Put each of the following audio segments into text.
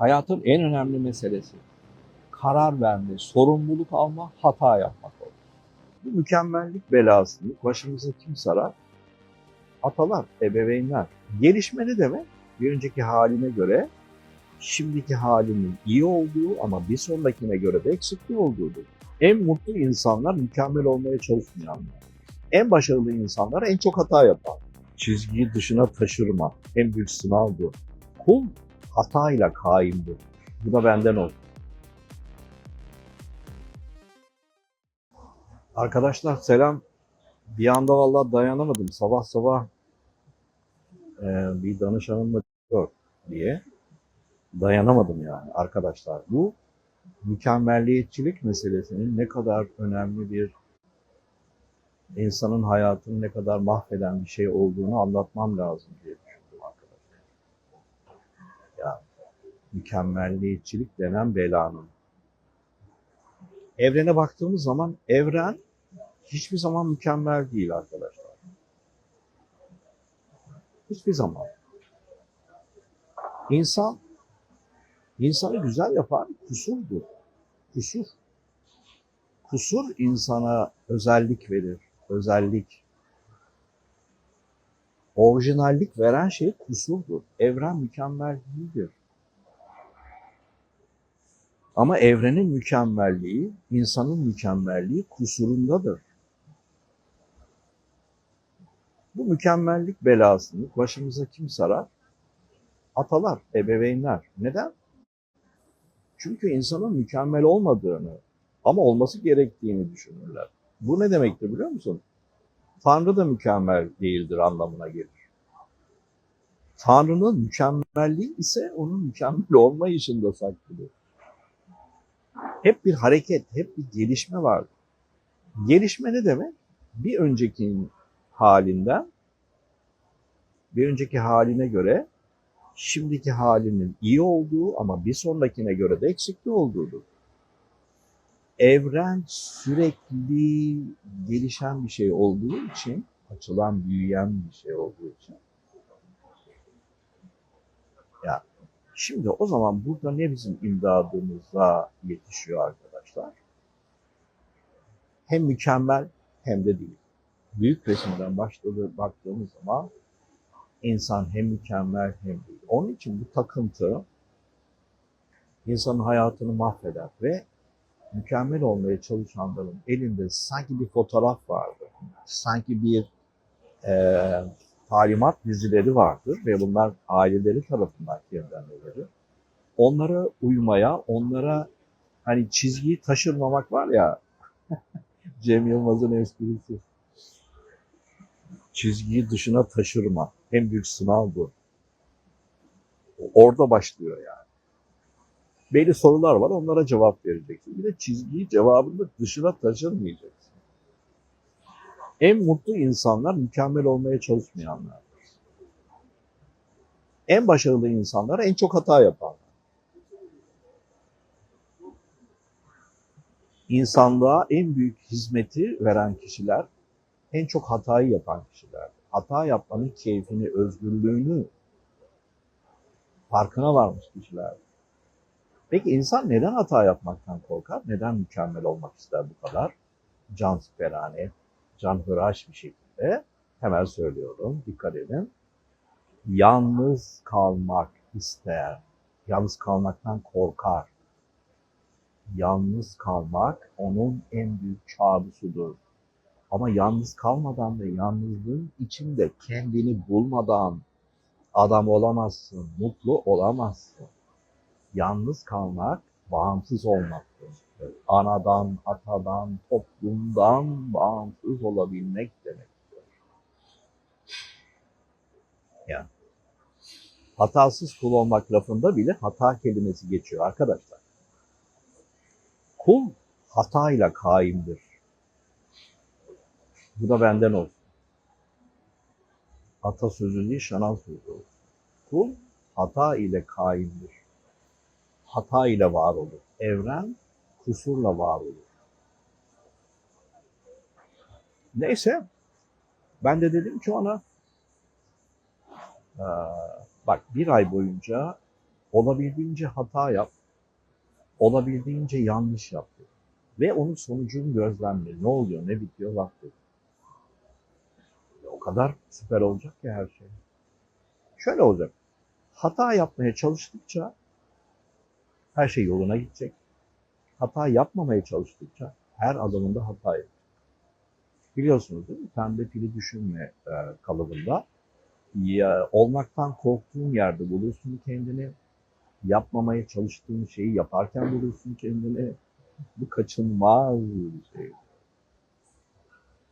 Hayatın en önemli meselesi karar verme, sorumluluk alma, hata yapmak olur. Bu mükemmellik belasını başımıza kim sarar? Atalar, ebeveynler. Gelişme ne demek? Bir önceki haline göre şimdiki halinin iyi olduğu ama bir sonrakine göre de eksikliği olduğudur. En mutlu insanlar mükemmel olmaya çalışmayanlar. En başarılı insanlar en çok hata yapan. Çizgiyi dışına taşırma. En büyük sınav bu. Kul hatayla kaimdir. Bu da benden olsun. Arkadaşlar selam. Bir anda vallahi dayanamadım. Sabah sabah e, bir danışanımla yok diye dayanamadım yani arkadaşlar. Bu mükemmelliyetçilik meselesinin ne kadar önemli bir insanın hayatını ne kadar mahveden bir şey olduğunu anlatmam lazım diye düşündüm arkadaşlar. Ya mükemmelliyetçilik denen belanın. Evrene baktığımız zaman evren hiçbir zaman mükemmel değil arkadaşlar. Hiçbir zaman. İnsan insanı güzel yapan kusurdur. Kusur. Kusur insana özellik verir. Özellik. Orijinallik veren şey kusurdur. Evren mükemmel değildir. Ama evrenin mükemmelliği, insanın mükemmelliği kusurundadır. Bu mükemmellik belasını başımıza kim sarar? Atalar, ebeveynler. Neden? Çünkü insanın mükemmel olmadığını ama olması gerektiğini düşünürler. Bu ne demektir biliyor musun? Tanrı da mükemmel değildir anlamına gelir. Tanrı'nın mükemmelliği ise onun mükemmel olmayışında saklıdır. Hep bir hareket, hep bir gelişme vardır. Gelişme ne demek? Bir öncekinin halinden, bir önceki haline göre şimdiki halinin iyi olduğu ama bir sonrakine göre de eksikliği olduğudur. Evren sürekli gelişen bir şey olduğu için, açılan, büyüyen bir şey olduğu için. Ya şimdi o zaman burada ne bizim imdadımıza yetişiyor arkadaşlar? Hem mükemmel hem de değil. Büyük resimden başladığı baktığımız zaman insan hem mükemmel hem değil. Onun için bu takıntı insanın hayatını mahveder ve mükemmel olmaya çalışanların elinde sanki bir fotoğraf vardır. Sanki bir e, talimat dizileri vardır ve bunlar aileleri tarafından kendilerine verir. Onlara uymaya, onlara hani çizgiyi taşırmamak var ya Cem Yılmaz'ın esprisi. Çizgiyi dışına taşırma. En büyük sınav bu. Orada başlıyor yani. Belli sorular var, onlara cevap vereceksin. Bir de çizgiyi cevabını dışına taşırmayacaksın. En mutlu insanlar mükemmel olmaya çalışmayanlar. En başarılı insanlar en çok hata yapanlar. İnsanlığa en büyük hizmeti veren kişiler en çok hatayı yapan kişiler. Hata yapmanın keyfini, özgürlüğünü farkına varmış kişiler. Peki insan neden hata yapmaktan korkar? Neden mükemmel olmak ister bu kadar? Can siperhane, canhıraş bir şekilde. Hemen söylüyorum, dikkat edin. Yalnız kalmak ister. Yalnız kalmaktan korkar. Yalnız kalmak onun en büyük kabusudur. Ama yalnız kalmadan ve yalnızlığın içinde kendini bulmadan adam olamazsın, mutlu olamazsın. Yalnız kalmak bağımsız olmaktır. Anadan, atadan, toplumdan bağımsız olabilmek demektir. Yani hatasız kul olmak lafında bile hata kelimesi geçiyor arkadaşlar. Kul hatayla kaimdir. Bu da benden olsun. Atasözü değil, şanan sözü olsun. Kul hata ile kaimdir. Hata ile var olur. Evren kusurla var olur. Neyse, ben de dedim ki ona, "Ee, bak bir ay boyunca Olabildiğince hata yap. Olabildiğince yanlış yap. Ve onun sonucunu gözlemle. Ne oluyor, ne bitiyor bak dedi. O kadar süper olacak ki her şey. Şöyle olacak. Hata yapmaya çalıştıkça her şey yoluna gidecek. Hata yapmamaya çalıştıkça her adımında hata yapacak. Biliyorsunuz değil mi? Pembe pili düşünme e, kalıbında. Ya, olmaktan korktuğun yerde bulursun kendini. Yapmamaya çalıştığın şeyi yaparken bulursun kendini. Bu kaçınılmaz bir şey.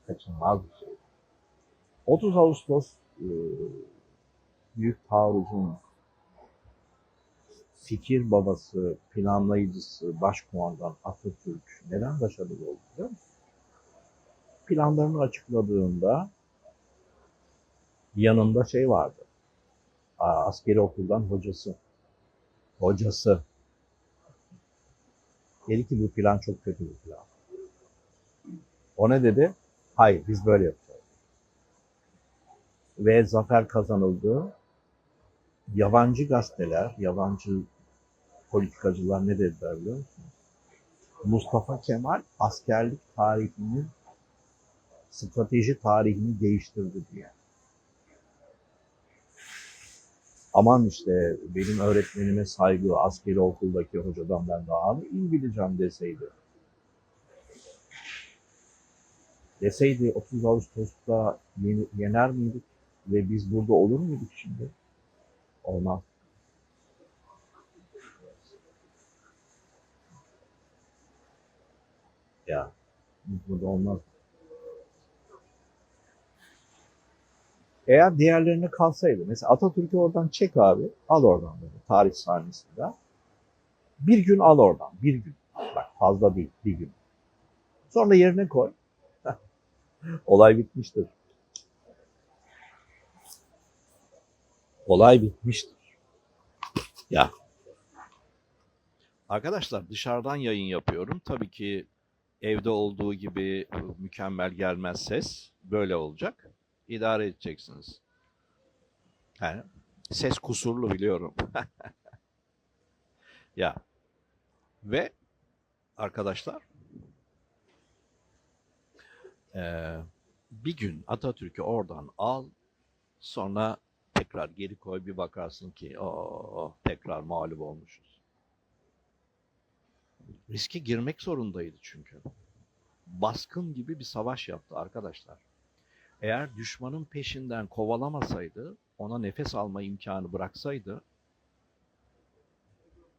Kaçınılmaz bir şey. 30 Ağustos e, Büyük Taarruz'un fikir babası, planlayıcısı, başkumandan Atatürk neden başarılı oldu biliyor? Planlarını açıkladığında yanında şey vardı. Askeri okuldan hocası. Hocası. Dedi ki bu plan çok kötü bir plan. O ne dedi? Hayır biz böyle yapacağız. Ve zafer kazanıldı. Yabancı gazeteler, yabancı politikacılar ne dediler biliyor musunuz? Mustafa Kemal askerlik tarihinin strateji tarihini değiştirdi diye. Aman işte benim öğretmenime saygı, askeri okuldaki hocadan ben daha mı iyi bileceğim deseydi. Deseydi 30 Ağustos'ta yener miydik ve biz burada olur muyduk şimdi? Olmaz. Ya burada olmaz. Eğer diğerlerine kalsaydı, mesela Atatürk'ü oradan çek abi, al oradan böyle tarih sahnesinde. Bir gün al oradan, bir gün. Bak fazla değil, bir gün. Sonra yerine koy. Olay bitmiştir. Olay bitmiştir. Ya. Arkadaşlar dışarıdan yayın yapıyorum. Tabii ki evde olduğu gibi mükemmel gelmez ses. Böyle olacak. İdare edeceksiniz. Yani ses kusurlu biliyorum. ya. Ve arkadaşlar eee, bir gün Atatürk'ü oradan al sonra tekrar geri koy bir bakarsın ki o tekrar mağlup olmuşuz. Riske girmek zorundaydı çünkü. Baskın gibi bir savaş yaptı arkadaşlar. Eğer düşmanın peşinden kovalamasaydı, ona nefes alma imkanı bıraksaydı,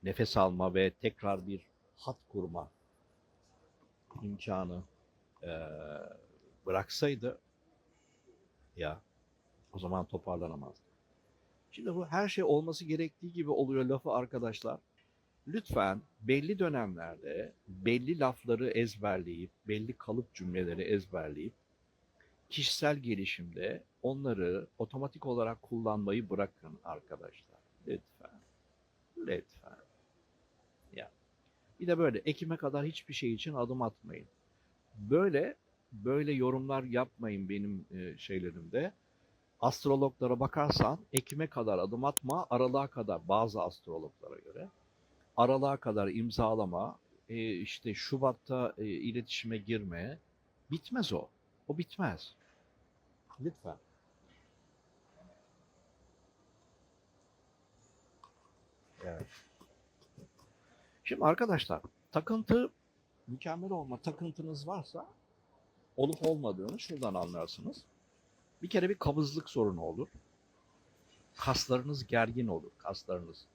nefes alma ve tekrar bir hat kurma imkanı eee, bıraksaydı, ya o zaman toparlanamazdı. Şimdi bu her şey olması gerektiği gibi oluyor lafı arkadaşlar. Lütfen belli dönemlerde belli lafları ezberleyip, belli kalıp cümleleri ezberleyip kişisel gelişimde onları otomatik olarak kullanmayı bırakın arkadaşlar. Lütfen. Lütfen. Ya. Bir de böyle ekime kadar hiçbir şey için adım atmayın. Böyle böyle yorumlar yapmayın benim e, şeylerimde. Astrologlara bakarsan ekime kadar adım atma, aralığa kadar bazı astrologlara göre aralığa kadar imzalama, e, işte Şubat'ta e, iletişime girme. Bitmez o. O bitmez. Lütfen. Evet. Şimdi arkadaşlar takıntı mükemmel olma takıntınız varsa olup olmadığını şuradan anlarsınız. Bir kere bir kabızlık sorunu olur. Kaslarınız gergin olur, kaslarınız.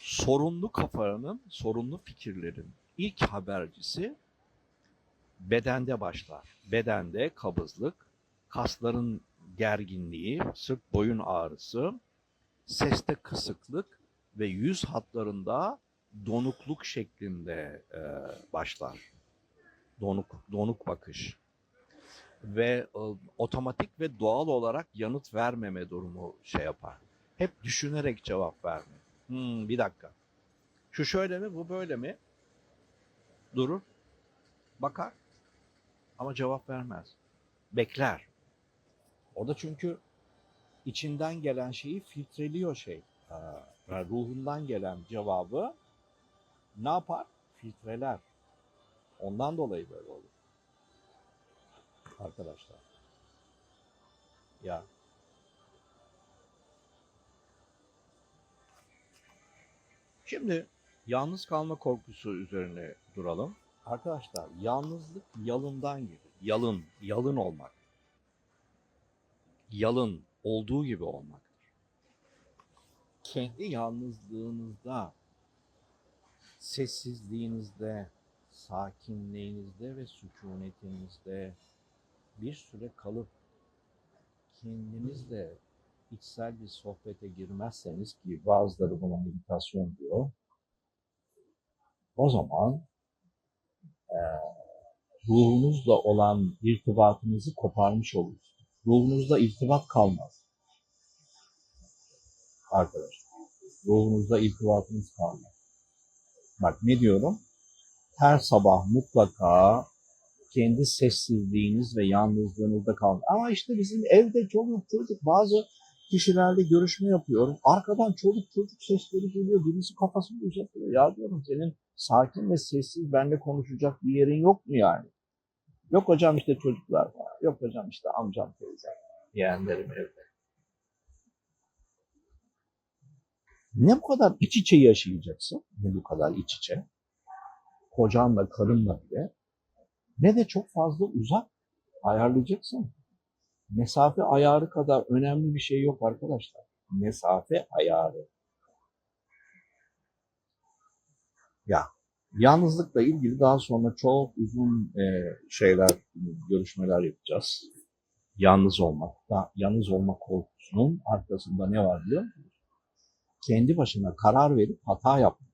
Sorunlu kafanın, sorunlu fikirlerin ilk habercisi bedende başlar. Bedende kabızlık, kasların gerginliği, sırt boyun ağrısı, seste kısıklık ve yüz hatlarında donukluk şeklinde e, başlar. Donuk donuk bakış ve e, otomatik ve doğal olarak yanıt vermeme durumu şey yapar. Hep düşünerek cevap verme. Hmm, bir dakika. Şu şöyle mi, bu böyle mi? Durur, bakar ama cevap vermez. Bekler. Orada çünkü içinden gelen şeyi filtreliyor şey. Yani ruhundan gelen cevabı ne yapar? Filtreler. Ondan dolayı böyle olur. Arkadaşlar. Ya. Şimdi yalnız kalma korkusu üzerine duralım. Arkadaşlar yalnızlık yalından gibi. Yalın, yalın olmak. Yalın, olduğu gibi olmaktır. Kendi yalnızlığınızda, sessizliğinizde, sakinliğinizde ve sükunetinizde bir süre kalıp kendinizle içsel bir sohbete girmezseniz ki bazıları buna meditasyon diyor. O zaman eee ruhunuzla olan irtibatınızı koparmış olursunuz. Ruhunuzda irtibat kalmaz. Arkadaşlar. Ruhunuzda irtibatınız kalmaz. Bak ne diyorum? Her sabah mutlaka kendi sessizliğiniz ve yalnızlığınızda kalın. Ama işte bizim evde çoluk çocuk bazı kişilerle görüşme yapıyorum. Arkadan çoluk çocuk sesleri geliyor. Birisi kafasını uzatıyor. Ya diyorum senin sakin ve sessiz benimle konuşacak bir yerin yok mu yani? Yok hocam işte çocuklar var. Yok hocam işte amcam teyzem. Yeğenlerim evde. Ne bu kadar iç içe yaşayacaksın? Ne bu kadar iç içe? Kocanla, karınla bile. Ne de çok fazla uzak ayarlayacaksın. Mesafe ayarı kadar önemli bir şey yok arkadaşlar. Mesafe ayarı. Ya yalnızlıkla ilgili daha sonra çok uzun e, şeyler, görüşmeler yapacağız. Yalnız olmak, da, yalnız olma korkusunun arkasında ne var biliyor musunuz? Kendi başına karar verip hata yapmak.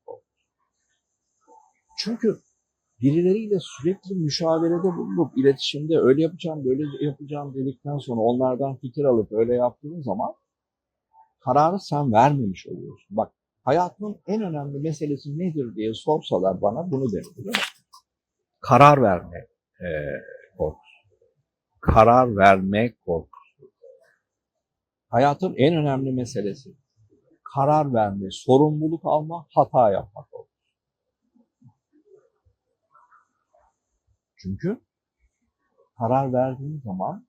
Çünkü birileriyle sürekli müşavirede bulunup iletişimde öyle yapacağım, böyle yapacağım dedikten sonra onlardan fikir alıp öyle yaptığın zaman kararı sen vermemiş oluyorsun. Bak hayatının en önemli meselesi nedir diye sorsalar bana bunu derim. Karar verme e, korkusu. Karar verme korkusu. Hayatın en önemli meselesi. Karar verme, sorumluluk alma, hata yapma korkusu. Çünkü karar verdiğin zaman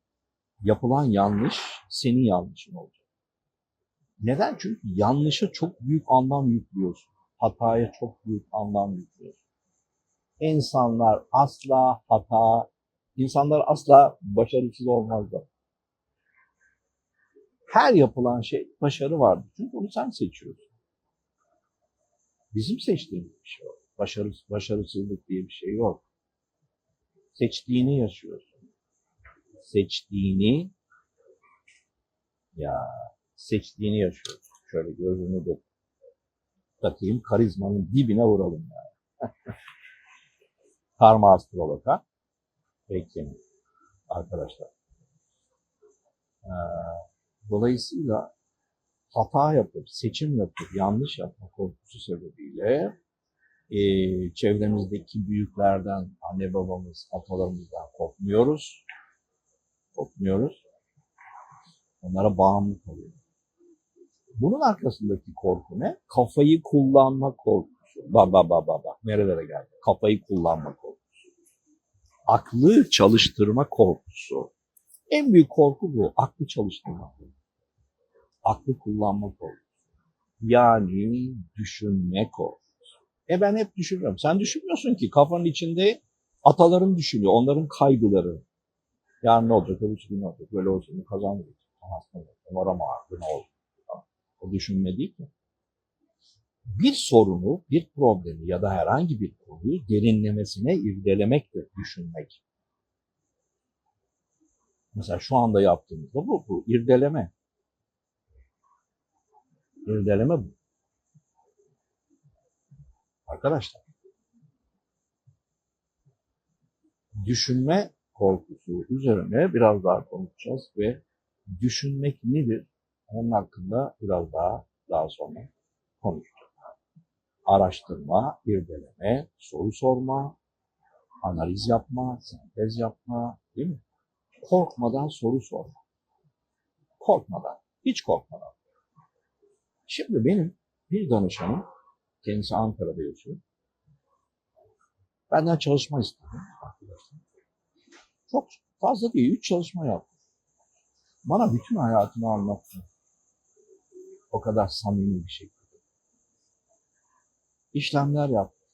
yapılan yanlış senin yanlışın olacak. Neden? Çünkü yanlışa çok büyük anlam yüklüyorsun. Hataya çok büyük anlam yüklüyorsun. İnsanlar asla hata, insanlar asla başarısız olmazlar. Her yapılan şey başarı vardır. Çünkü onu sen seçiyorsun. Bizim seçtiğimiz bir şey yok. Başarı, başarısızlık diye bir şey yok. Seçtiğini yaşıyorsun. Seçtiğini ya seçtiğini yaşıyorsun. Şöyle gözünü de takayım karizmanın dibine vuralım yani. Karma astrologa. Peki arkadaşlar. Ee, dolayısıyla hata yapıp, seçim yapıp, yanlış yapma korkusu sebebiyle e, çevremizdeki büyüklerden, anne babamız, atalarımızdan kopmuyoruz. Kopmuyoruz. Onlara bağımlı kalıyoruz. Bunun arkasındaki korku ne? Kafayı kullanma korkusu. Ba ba ba ba ba. Nerelere geldi? Kafayı kullanma korkusu. Aklı çalıştırma korkusu. En büyük korku bu. Aklı çalıştırma korkusu. Aklı kullanma korkusu. Yani düşünme korkusu. E ben hep düşünüyorum. Sen düşünmüyorsun ki kafanın içinde ataların düşünüyor. Onların kaygıları. Yani ne olacak? Öbür gün ne olacak? Böyle olsun. Kazanmayacak. Hasta olacak. Var ama ne olacak? O düşünme değil ki. Bir sorunu, bir problemi ya da herhangi bir konuyu derinlemesine irdelemektir düşünmek. Mesela şu anda yaptığımızda bu, bu irdeleme. İrdeleme bu. Arkadaşlar, düşünme korkusu üzerine biraz daha konuşacağız ve düşünmek nedir? Onun hakkında biraz daha daha sonra konuşacağız. Araştırma, irdeleme, soru sorma, analiz yapma, sentez yapma, değil mi? Korkmadan soru sorma. Korkmadan, hiç korkmadan. Şimdi benim Bir danışanım, kendisi Ankara'da yaşıyor. Benden çalışma istedi. Çok fazla değil, üç çalışma yaptı. Bana bütün hayatını anlattı. O kadar samimi bir şekilde. İşlemler yaptı.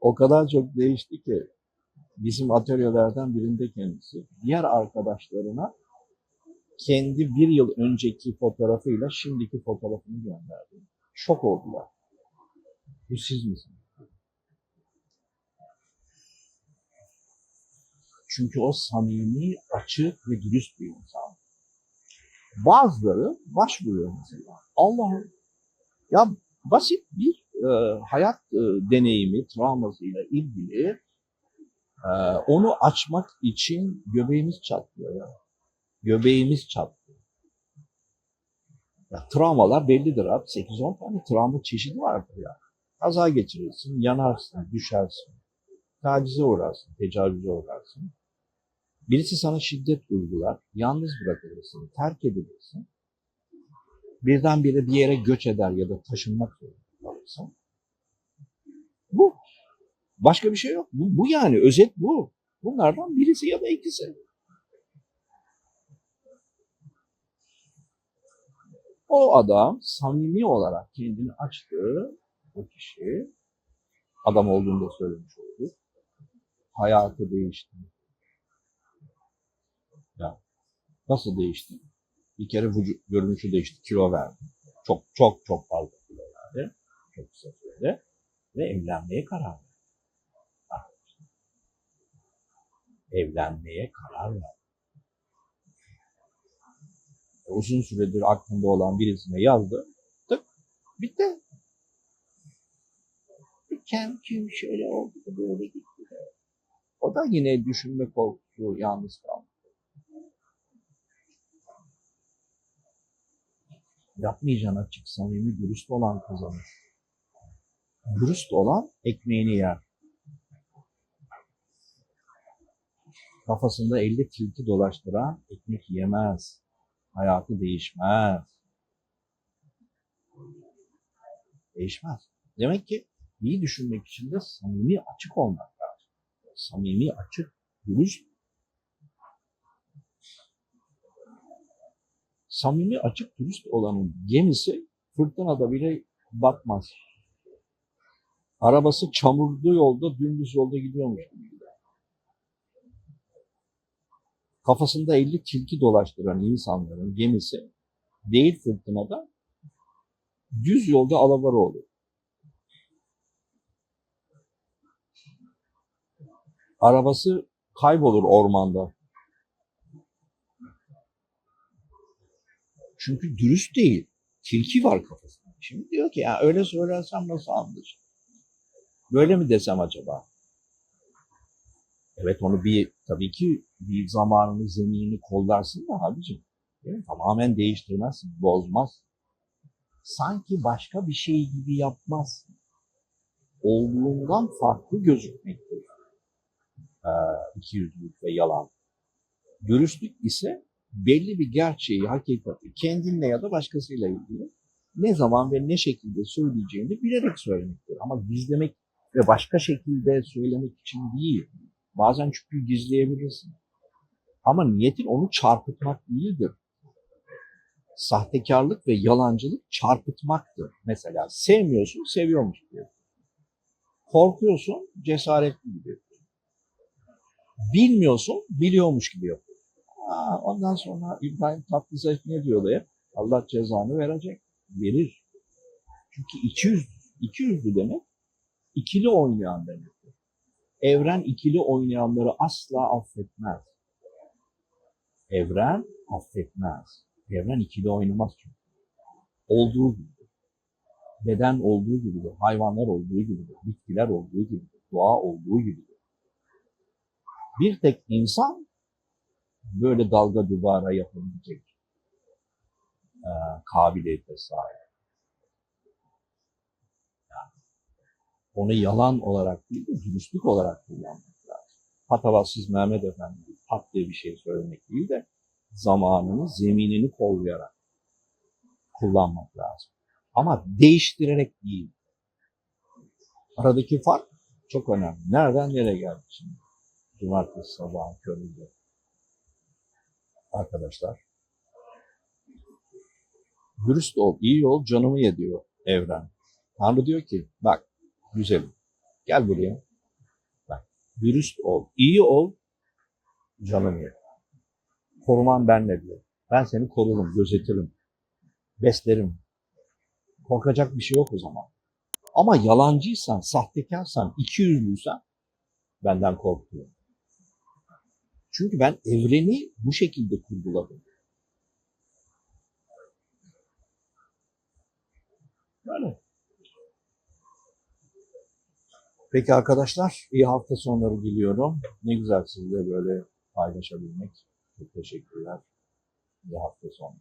o kadar çok değişti ki bizim atölyelerden birinde kendisi diğer arkadaşlarına kendi bir yıl önceki fotoğrafıyla şimdiki fotoğrafını gönderdi. Şok oldular. Bu siz misiniz? Çünkü o samimi, açık ve dürüst bir insan. Bazıları başvuruyor mesela. Allah'ım ya basit bir e, hayat e, deneyimi, travmasıyla ilgili e, onu açmak için göbeğimiz çatlıyor ya. Göbeğimiz çatlıyor. Ya, travmalar bellidir abi. 8-10 tane travma çeşidi vardır ya. Kaza geçirirsin, yanarsın, düşersin. Tacize uğrarsın, tecavüze uğrarsın. Birisi sana şiddet uygular, yalnız bırakılırsın, terk edilirsin. Birdenbire bir yere göç eder ya da taşınmak zorunda kalırsın. Bu. Başka bir şey yok. Bu, bu yani özet bu. Bunlardan birisi ya da ikisi. O adam samimi olarak kendini açtığı o kişi adam olduğunu da söylemiş olduk. Hayatı değişti. Ya nasıl değişti? Bir kere vücut görünüşü değişti, kilo verdi. Çok çok çok fazla kilo verdi. Çok kısa sürede. Ve evlenmeye karar verdi. Evlenmeye karar verdi. Uzun süredir aklında olan birisine yazdı. Tık. Bitti. Bir Kem kim şöyle oldu böyle gitti. O da yine düşünme korkusu yalnız kaldı. Yapmayacağın açık, samimi, dürüst olan kazanır. Dürüst olan ekmeğini yer. Kafasında 50 tilki dolaştıran ekmek yemez. Hayatı değişmez. Değişmez. Demek ki iyi düşünmek için de samimi açık olmak lazım. Samimi açık, dürüst. Samimi açık, dürüst olanın gemisi fırtınada bile batmaz. Arabası çamurlu yolda, dümdüz yolda gidiyormuş gibi gider. Kafasında 50 tilki dolaştıran insanların gemisi değil fırtınada, düz yolda alabora olur. Arabası kaybolur ormanda. Çünkü dürüst değil. Tilki var kafasında. Şimdi diyor ki ya öyle söylersem nasıl anlaşılır? Böyle mi desem acaba? Evet onu bir tabii ki bir zamanını, zeminini kollarsın da abicim. Mi? Tamamen değiştirmezsin, bozmaz. Sanki başka bir şey gibi yapmaz. Olduğundan farklı gözükmektir. Ee, ikiyüzlülük ve yalan. Dürüstlük ise belli bir gerçeği, hakikati kendinle ya da başkasıyla ilgili ne zaman ve ne şekilde söyleyeceğini bilerek söylemektir. Ama gizlemek ve başka şekilde söylemek için değil. Bazen çünkü gizleyebilirsin. Ama niyetin onu çarpıtmak değildir. Sahtekarlık ve yalancılık çarpıtmaktır. Mesela sevmiyorsun, seviyormuş gibi. Korkuyorsun, cesaretli gibi. Bilmiyorsun, biliyormuş gibi yapıyor. Aa, ondan sonra İbrahim Tatlıses ne diyordu hep? Allah cezanı verecek. Verir. Çünkü iki yüzlü, iki yüzlü demek ikili oynayan demektir. Evren ikili oynayanları asla affetmez. Evren affetmez. Evren ikili oynamaz çünkü. Olduğu gibi. Beden olduğu gibidir. Hayvanlar olduğu gibidir. Bitkiler olduğu gibidir. Doğa olduğu gibidir. Bir tek insan böyle dalga dubara yapabilecek e, kabiliyete sahip. Onu yalan olarak değil de dürüstlük olarak kullanmak lazım. Patavatsız Mehmet Efendi pat diye bir şey söylemek değil de zamanını, zeminini kollayarak kullanmak lazım. Ama değiştirerek değil. Aradaki fark çok önemli. Nereden nereye geldik şimdi? Cumartesi sabahı köründe. Arkadaşlar. Dürüst ol, iyi ol, canımı ye diyor evren. Tanrı diyor ki bak güzelim gel buraya. Bak dürüst ol, iyi ol, canımı ye. Koruman benle diyor. Ben seni korurum, gözetirim, beslerim. Korkacak bir şey yok o zaman. Ama yalancıysan, sahtekarsan, ikiyüzlüysen benden kork diyor. Çünkü ben evreni bu şekilde kurguladım. Böyle. Peki arkadaşlar, iyi hafta sonları diliyorum. Ne güzel sizle böyle paylaşabilmek. Çok teşekkürler. İyi hafta sonu.